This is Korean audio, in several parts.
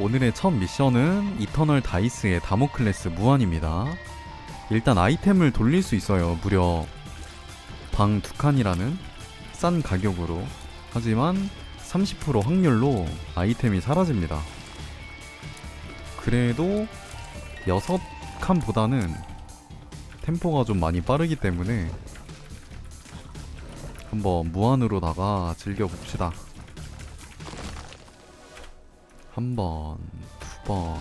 오늘의 첫 미션은 이터널 다이스의 다모클레스 무한입니다. 일단 아이템을 돌릴 수 있어요. 무려 방 두 칸이라는 싼 가격으로. 하지만 30% 확률로 아이템이 사라집니다. 그래도 6칸보다는 템포가 좀 많이 빠르기 때문에 한번 무한으로다가 즐겨봅시다. 한 번, 두 번.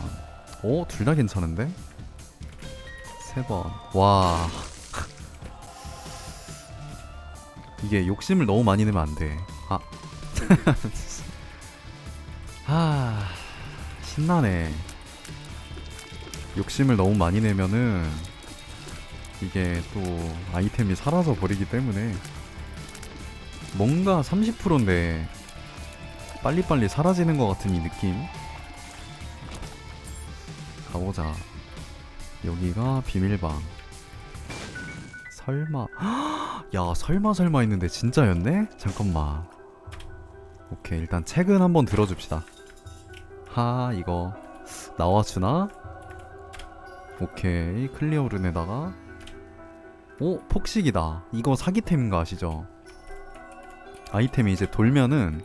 오, 둘 다 괜찮은데? 세 번. 와. 이게 욕심을 너무 많이 내면 안 돼. 아. 아. 신나네. 욕심을 너무 많이 내면은 이게 또 아이템이 사라져 버리기 때문에 뭔가 30%인데 빨리빨리 사라지는 것 같은 이 느낌 가보자 여기가 비밀방 설마 야 설마 설마 했는데 진짜였네? 잠깐만 오케이 일단 책은 한번 들어줍시다 하 이거 나와주나? 오케이 클리어룬에다가 오 폭식이다 이거 사기템인가 아시죠? 아이템이 이제 돌면은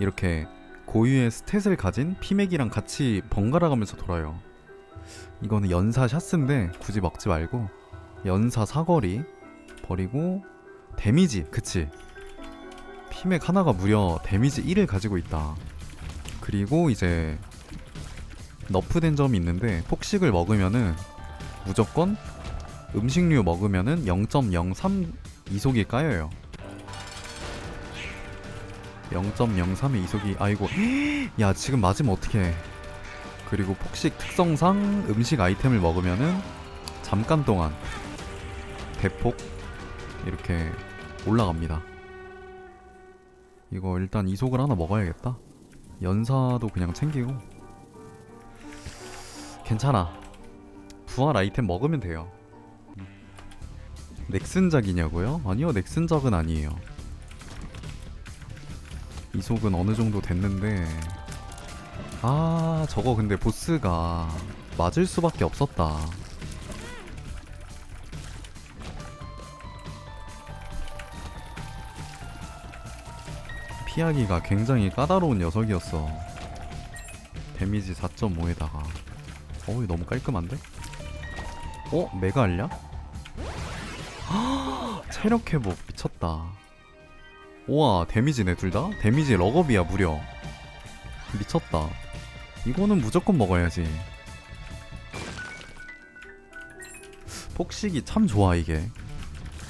이렇게 고유의 스탯을 가진 피맥이랑 같이 번갈아 가면서 돌아요. 이거는 연사 샷스인데 굳이 먹지 말고 연사 사거리 버리고 데미지 그치 피맥 하나가 무려 데미지 1을 가지고 있다. 그리고 이제 너프된 점이 있는데 폭식을 먹으면은 무조건 음식류 먹으면은 0.03 이속이 까여요. 0.03의 이속이 아이고 야 지금 맞으면 어떡해 그리고 폭식 특성상 음식 아이템을 먹으면은 잠깐 동안 대폭 이렇게 올라갑니다. 이거 일단 이속을 하나 먹어야겠다. 연사도 그냥 챙기고. 괜찮아. 부활 아이템 먹으면 돼요. 넥슨작이냐고요? 아니요 넥슨작은 아니에요. 이속은 어느 정도 됐는데 아 저거 근데 보스가 맞을 수밖에 없었다 피하기가 굉장히 까다로운 녀석이었어 데미지 4.5에다가 어우 너무 깔끔한데? 어? 메가 알냐? 체력 회복 미쳤다 우와 데미지네 둘 다? 데미지 럭업이야 무려 미쳤다 이거는 무조건 먹어야지. 폭식이 참 좋아 이게.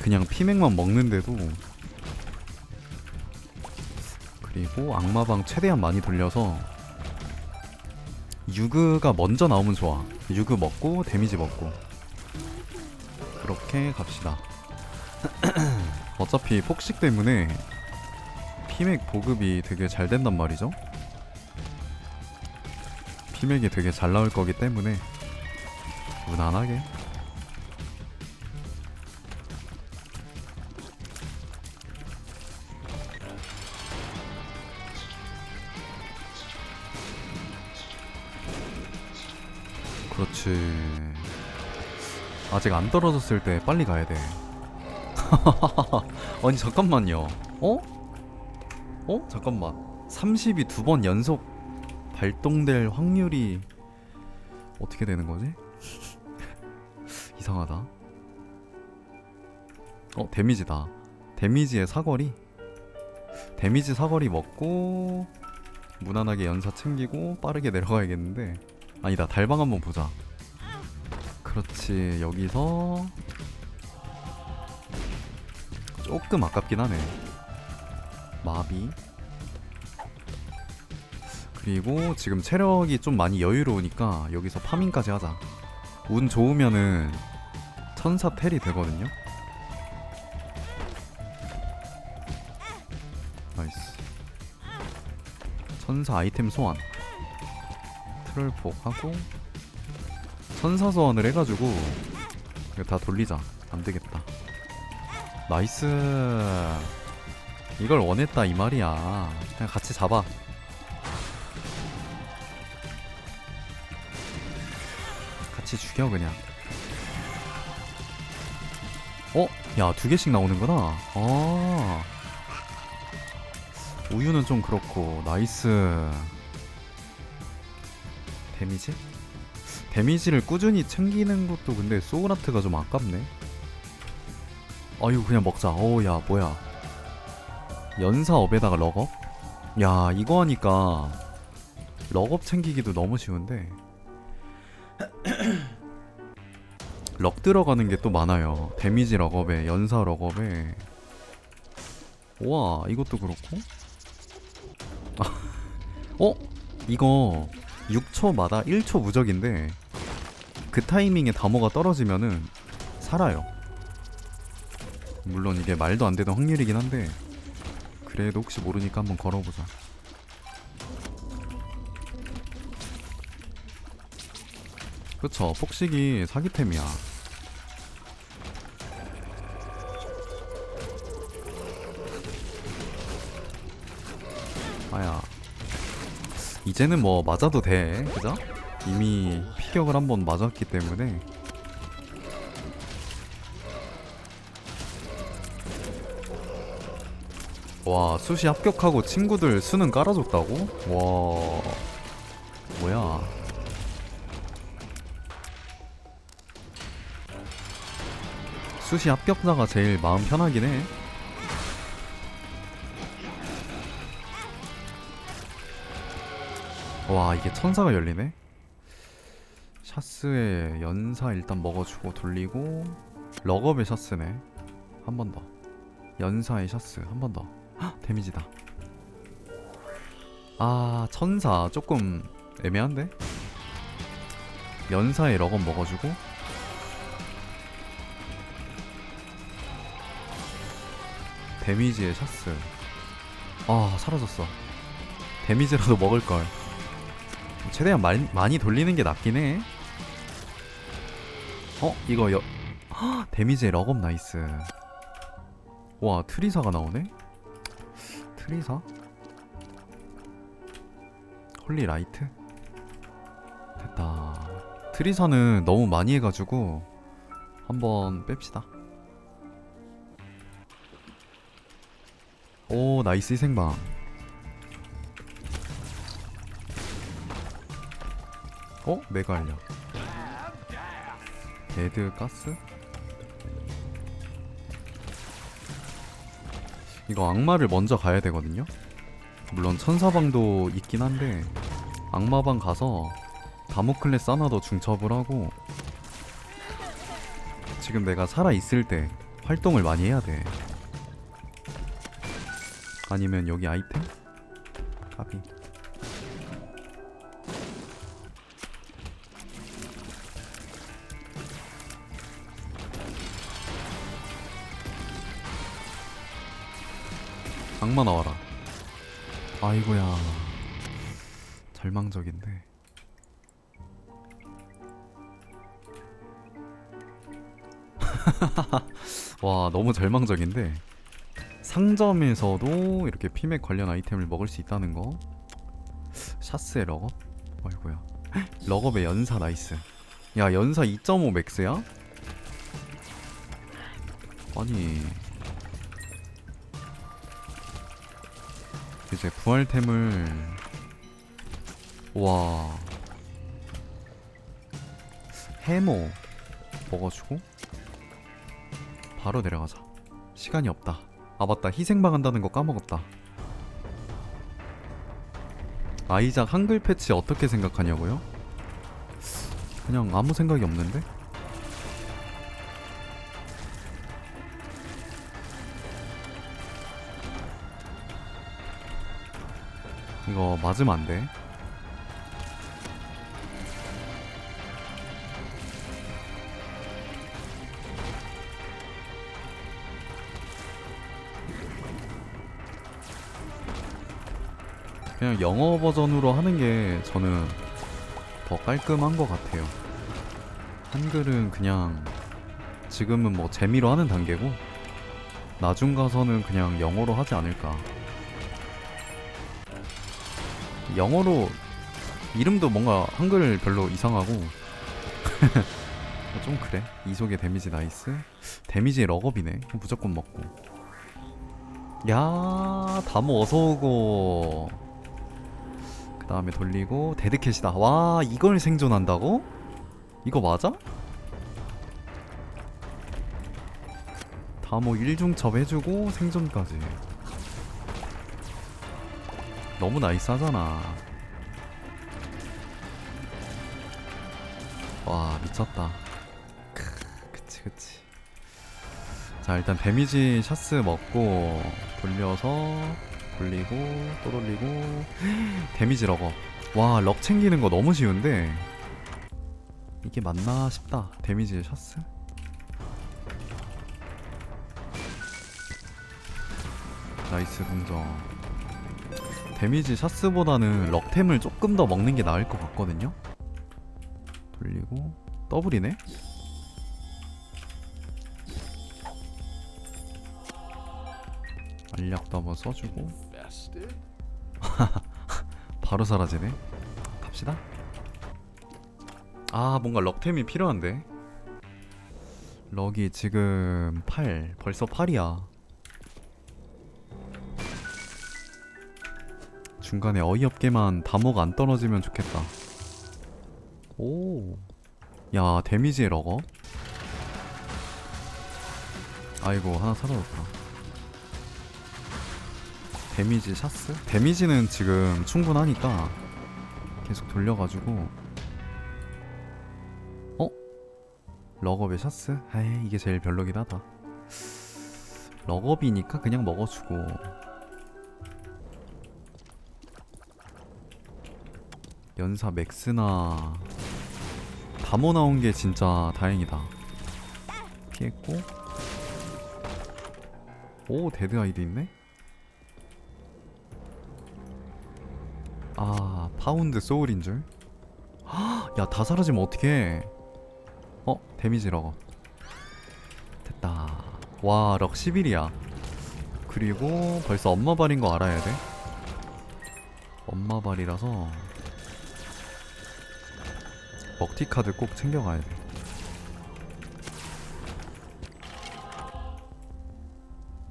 그냥 피맥만 먹는데도. 그리고 악마방 최대한 많이 돌려서 유그가 먼저 나오면 좋아. 유그 먹고 데미지 먹고. 그렇게 갑시다. 어차피 폭식 때문에 피맥 보급이 되게 잘 된단 말이죠. 피맥이 되게 잘 나올 거기 때문에 무난하게. 그렇지. 아직 안 떨어졌을 때 빨리 가야 돼. 아니 잠깐만요. 어? 어? 잠깐만. 30이 두번 연속 발동될 확률이 어떻게 되는 거지? 이상하다. 어 데미지다. 데미지의 사거리? 데미지 사거리 먹고 무난하게 연사 챙기고 빠르게 내려가야겠는데. 아니다 달방 한번 보자. 그렇지 여기서 조금 아깝긴 하네. 마비 그리고 지금 체력이 좀 많이 여유로우니까 여기서 파밍까지 하자. 운 좋으면은 천사 텔이 되거든요. 나이스. 천사 아이템 소환. 트롤폭 하고 천사 소환을 해가지고 이거 다 돌리자. 안되겠다. 나이스. 이걸 원했다 이 말이야. 그냥 같이 잡아 같이 죽여 그냥. 어? 야 두 개씩 나오는구나. 아. 우유는 좀 그렇고 나이스. 데미지? 데미지를 꾸준히 챙기는 것도 근데 소울아트가 좀 아깝네. 아유 그냥 먹자. 어우 야 뭐야. 연사업에다가 럭업? 야 이거 하니까 럭업 챙기기도 너무 쉬운데 럭 들어가는 게 또 많아요. 데미지 럭업에 연사 럭업에. 우와 이것도 그렇고. 아, 어? 이거 6초마다 1초 무적인데 그 타이밍에 다모가 떨어지면은 살아요. 물론 이게 말도 안 되는 확률이긴 한데 그래도 혹시 모르니까 한번 걸어보자 그쵸 폭식이 사기템이야. 아야. 이제는 뭐 맞아도 돼 그죠? 이미 피격을 한번 맞았기 때문에. 와 수시 합격하고 친구들 수능 깔아줬다고? 와. 뭐야 수시 합격자가 제일 마음 편하긴 해. 와 이게 천사가 열리네? 샤스의 연사 일단 먹어주고 돌리고 럭업의 샤스네. 한 번 더. 연사의 샤스 한 번 더. 데미지다. 아 천사. 조금 애매한데? 연사의 럭업 먹어주고 데미지의 샤스 아 사라졌어 데미지라도 먹을걸 최대한 많이, 많이 돌리는 게 낫긴 해. 어? 이거 여... 헉, 데미지의 럭업 나이스. 와, 트리사가 나오네? 트리사? 홀리 라이트? 됐다. 트리사는 너무 많이 해가지고 한번 뺍시다. 오, 나이스 희생방. 어? 메가 알력 데드 가스? 이거 악마를 먼저 가야 되거든요? 물론 천사방도 있긴 한데 악마방 가서 다모클레스 하나 더 중첩을 하고 지금 내가 살아있을 때 활동을 많이 해야 돼 아니면 여기 아이템? 까비 악마 나와라. 아이고야. 절망적인데. 와, 너무 절망적인데. 상점에서도 이렇게 피맥 관련 아이템을 먹을 수 있다는 거. 샤스의 럭업? 아이고야. 럭업의 연사 나이스. 야, 연사 2.5 맥스야? 아니, 이제 부활템을 와 해모 먹어주고 바로 내려가자 시간이 없다 아 맞다 희생방 한다는 거 까먹었다 아이작 한글 패치 어떻게 생각하냐고요? 그냥 아무 생각이 없는데? 이거 맞으면 안 돼. 그냥 영어 버전으로 하는 게 저는 더 깔끔한 것 같아요. 한글은 그냥 지금은 뭐 재미로 하는 단계고 나중 가서는 그냥 영어로 하지 않을까. 영어로 이름도 뭔가 한글 별로 이상하고 어, 좀 그래. 이속의 데미지 나이스. 데미지 럭업이네. 무조건 먹고. 야 다모 어서오고 그 다음에 돌리고 데드캣이다. 와 이걸 생존한다고? 이거 맞아? 다모 1중첩 해주고 생존까지. 너무 나이스하잖아. 와 미쳤다. 크, 그치 그치. 자 일단 데미지 샷스 먹고 돌려서 돌리고 또 돌리고. 데미지 럭업 와럭 챙기는 거 너무 쉬운데. 이게 맞나 싶다. 데미지 샷스? 나이스 동정. 데미지 샷스보다는 럭템을 조금 더 먹는 게 나을 것 같거든요? 돌리고. 더블이네? 알약도 한번 써주고 바로 사라지네 갑시다 아 뭔가 럭템이 필요한데 럭이 지금 8 벌써 8이야 중간에 어이없게만 다모가 안 떨어지면 좋겠다 오. 야, 데미지의 러거. 아이고, 하나 사라졌다. 데미지 샷스? 데미지는 지금 충분하니까 계속 돌려가지고. 어? 러겁의 샷스? 에이, 이게 제일 별로긴 하다. 러겁이니까 그냥 먹어주고. 연사 맥스나 다모 나온 게 진짜 다행이다. 피했고. 오, 데드 아이도 있네? 아, 파운드 소울인 줄? 야, 다 사라지면 어떡해. 어, 데미지 러거. 됐다. 와, 럭 11이야. 그리고 벌써 엄마 발인 거 알아야 돼. 엄마 발이라서 먹튀 카드 꼭 챙겨가야 돼.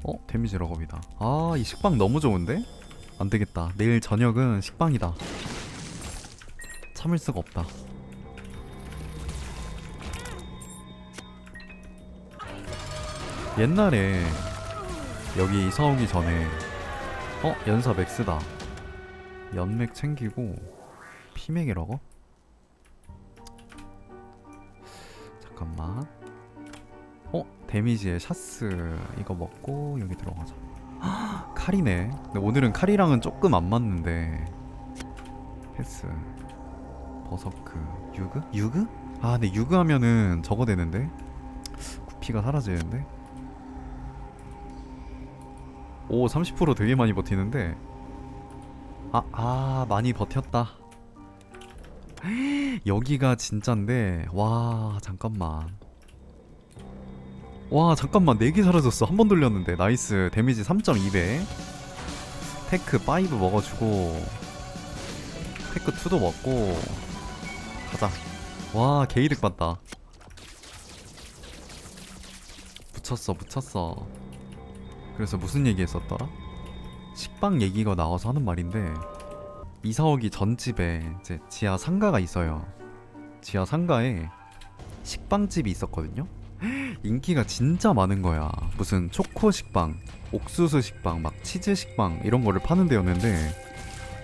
어? 데미지 럭업이다. 아, 이 식빵 너무 좋은데? 안 되겠다. 내일 저녁은 식빵이다. 참을 수가 없다. 옛날에 여기 이사 오기 전에 어? 연사 맥스다. 연맥 챙기고 피맥이라고? 잠깐만. 어? 데미지에 샤스 이거 먹고 여기 들어가자. 헉, 칼이네. 근데 오늘은 칼이랑은 조금 안 맞는데. 패스. 버서크. 유그? 유그? 아, 근데 유그 하면은 저거 되는데. 구피가 사라지는데. 오, 30% 되게 많이 버티는데. 아, 아, 많이 버텼다. 여기가 진짠데 와 잠깐만 와 잠깐만. 4개 사라졌어. 한 번 돌렸는데. 나이스. 데미지 3.2배 테크 5 먹어주고 테크 2도 먹고 가자. 와 개이득 봤다. 붙였어 붙였어. 그래서 무슨 얘기 했었더라? 식빵 얘기가 나와서 하는 말인데 이사 오기 전 집에 이제 지하 상가가 있어요. 지하 상가에 식빵집이 있었거든요. 인기가 진짜 많은 거야. 무슨 초코 식빵, 옥수수 식빵, 막 치즈 식빵 이런 거를 파는 데였는데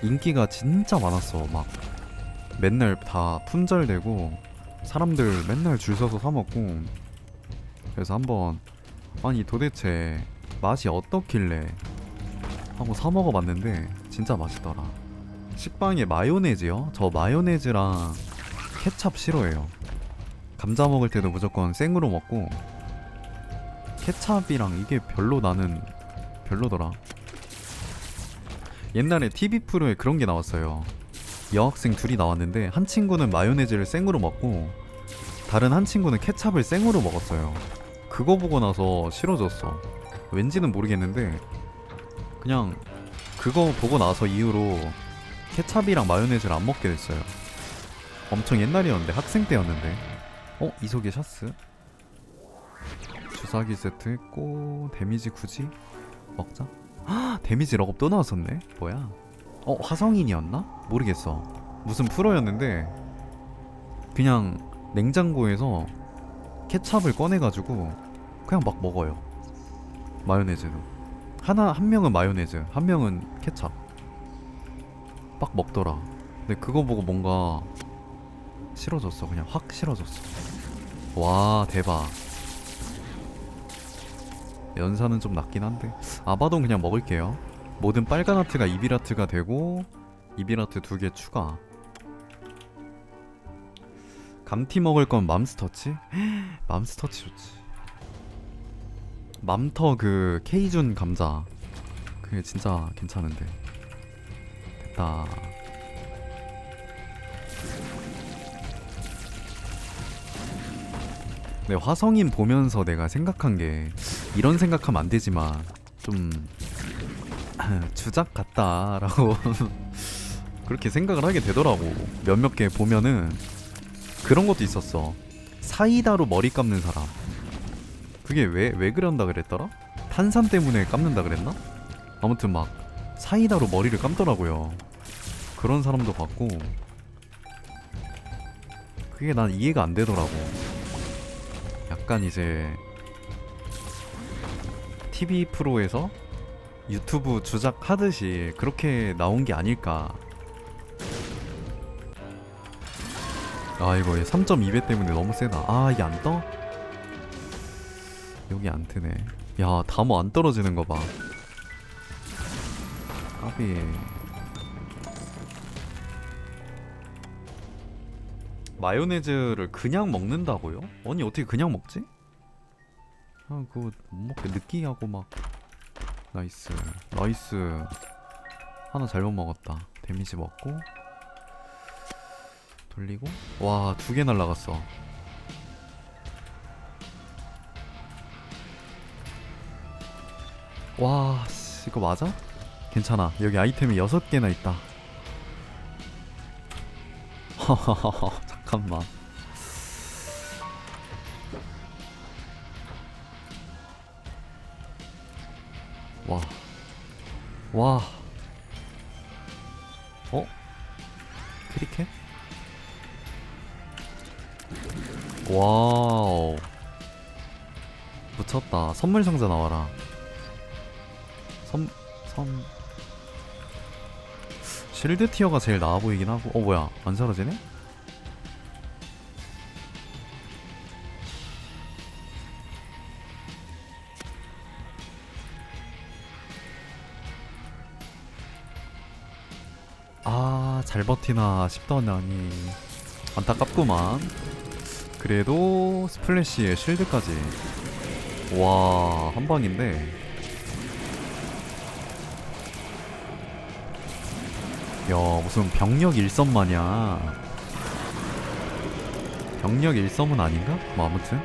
인기가 진짜 많았어. 막 맨날 다 품절되고 사람들 맨날 줄 서서 사 먹고 그래서 한번 아니 도대체 맛이 어떻길래 하고 사 먹어봤는데 진짜 맛있더라. 식빵에 마요네즈요? 저 마요네즈랑 케찹 싫어해요. 감자 먹을 때도 무조건 생으로 먹고 케찹이랑 이게 별로 나는 별로더라. 옛날에 TV 프로에 그런 게 나왔어요. 여학생 둘이 나왔는데 한 친구는 마요네즈를 생으로 먹고 다른 한 친구는 케찹을 생으로 먹었어요. 그거 보고 나서 싫어졌어. 왠지는 모르겠는데 그냥 그거 보고 나서 이후로 케찹이랑 마요네즈를 안 먹게 됐어요. 엄청 옛날이었는데 학생 때였는데 어? 이속의 샤스? 주사기 세트 했고 데미지 굳이? 먹자. 헉, 데미지 럭업 또 나왔었네? 뭐야? 어 화성인이었나? 모르겠어. 무슨 프로였는데 그냥 냉장고에서 케찹을 꺼내가지고 그냥 막 먹어요. 마요네즈로. 하나 한 명은 마요네즈 한 명은 케찹. 막 먹더라. 근데 그거 보고 뭔가 싫어졌어. 그냥 확 싫어졌어 와 대박. 연산은 좀 낮긴 한데. 아바돈 그냥 먹을게요. 모든 빨간 하트가 이비라트가 되고 이비라트 두 개 추가. 감티 먹을 건 맘스터치? 맘스터치 좋지. 맘터 그 케이준 감자. 그게 진짜 괜찮은데. 됐다 네, 화성인 보면서 내가 생각한 게 이런 생각하면 안 되지만 좀 주작 같다라고 그렇게 생각을 하게 되더라고. 몇몇 개 보면은 그런 것도 있었어. 사이다로 머리 감는 사람. 그게 왜 왜 그런다 그랬더라? 탄산 때문에 감는다 그랬나? 아무튼 막 사이다로 머리를 감더라고요. 그런 사람도 봤고 그게 난 이해가 안 되더라고. 약간 이제 TV 프로에서 유튜브 주작 하듯이 그렇게 나온 게 아닐까. 아 이거 3.2배 때문에 너무 세다. 아 이게 안 떠? 여기 안 트네. 야 다모 안 떨어지는 거 봐. 까비. 마요네즈를 그냥 먹는다고요? 아니 어떻게 그냥 먹지? 아 그거 못 먹게 느끼하고 막. 나이스 나이스. 하나 잘못 먹었다. 데미지 먹고. 돌리고. 와 두 개 날라갔어. 와 씨, 이거 맞아? 괜찮아. 여기 아이템이 여섯 개나 있다. 하하하하 잠깐만 와. 와. 어? 크리켓? 와우. 붙였다. 선물 상자 나와라. 선, 선. 실드 티어가 제일 나아 보이긴 하고. 어, 뭐야. 안 사라지네? 잘 버티나 싶더니 안타깝구만. 그래도 스플래시에 쉴드까지. 와, 한 방인데. 야, 무슨 병력 일섬 마냥. 병력 일섬은 아닌가? 뭐 아무튼.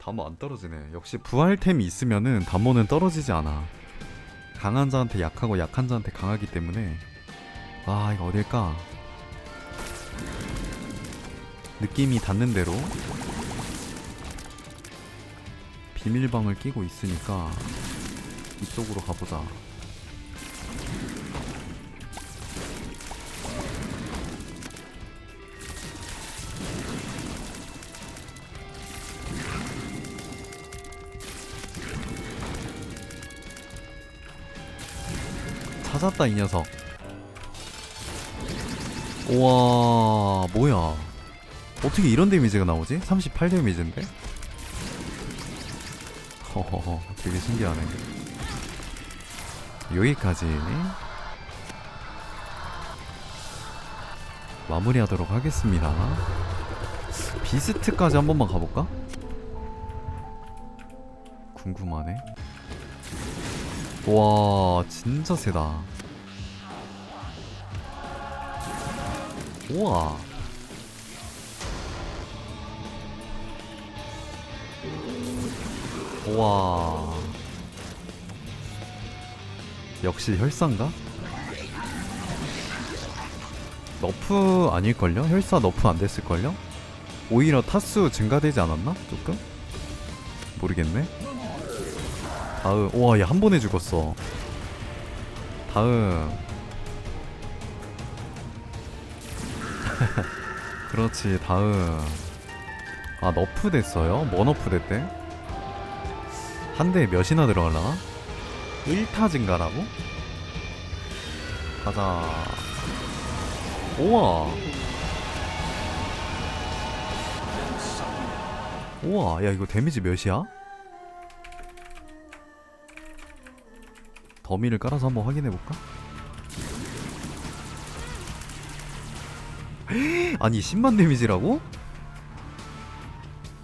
담모 안 떨어지네. 역시 부활템이 있으면은 담모는 떨어지지 않아. 강한 자한테 약하고 약한 자한테 강하기 때문에 아 이거 어딜까? 느낌이 닿는 대로 비밀방을 끼고 있으니까 이쪽으로 가보자 찾았다 이 녀석 우와 뭐야 어떻게 이런 데미지가 나오지? 38 데미지인데? 허허허 되게 신기하네 여기까지 마무리하도록 하겠습니다 비스트까지 한 번만 가볼까? 궁금하네 와 진짜 세다 우와 우와 역시 혈상가? 너프 아닐걸요? 혈사 너프 안 됐을걸요? 오히려 타수 증가되지 않았나? 조금? 모르겠네 다음 우와 얘 한 번에 죽었어 다음 그렇지 다음 아 너프 됐어요? 뭐 너프 됐대? 한 대에 몇이나 들어가려나? 1타 증가라고? 가자 우와 우와 야 이거 데미지 몇이야? 더미를 깔아서 한번 확인해볼까? 아니 10만 데미지라고?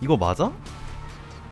이거 맞아?